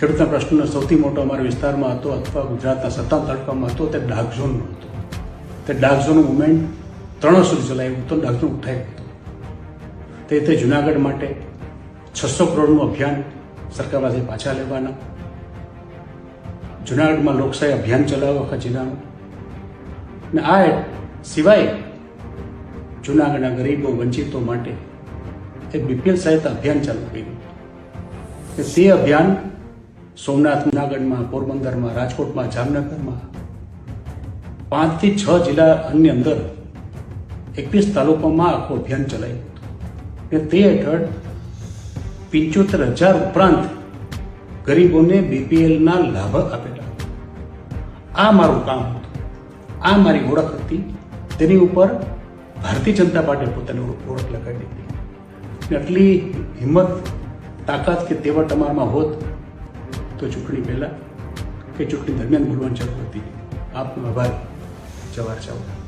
ખેડૂતના પ્રશ્નનો સૌથી મોટો અમારા વિસ્તારમાં હતો અથવા ગુજરાતના સત્તાવન તાલુકામાં હતો તે ડાક ઝોનનો હતો. તે ડાર્ક ઝોનનું મુવમેન્ટ ત્રણ સુધી ચલાવ્યું હતું ડાર્ક ઝોન ઉઠાવ્યું હતું. તે રીતે જુનાગઢ માટે છસો કરોડનું અભિયાન સરકાર પાસે પાછા લેવાના. જુનાગઢમાં લોકશાહી અભિયાન ચલાવવા આખા જિલ્લાનું. ને આ સિવાય જુનાગઢના ગરીબો વંચિતો માટે એક બીપીએલ સહાયતા અભિયાન ચાલુ કર્યું. તે અભિયાન સોમનાથ જુનાગઢમાં, પોરબંદરમાં, રાજકોટમાં, જામનગરમાં, પાંચથી છ જિલ્લાની અંદર એકવીસ તાલુકામાં આખું અભિયાન ચલાવ્યું હતું. ને તે હેઠળ પંચોતેર હજાર ઉપરાંત ગરીબોને બીપીએલના લાભ આપેલા આ મારું કામ હતું. આ મારી ઓળખ હતી. તેની ઉપર ભારતીય જનતા પાર્ટીએ પોતાની ઓળખ લગાવી દીધી. આટલી હિંમત, તાકાત કે તેવટ તમારામાં હોત તો ચૂંટણી પહેલાં કે ચૂંટણી દરમિયાન બોલવાની જરૂર હતી આપનો આભાર. જવાર ચાવડા.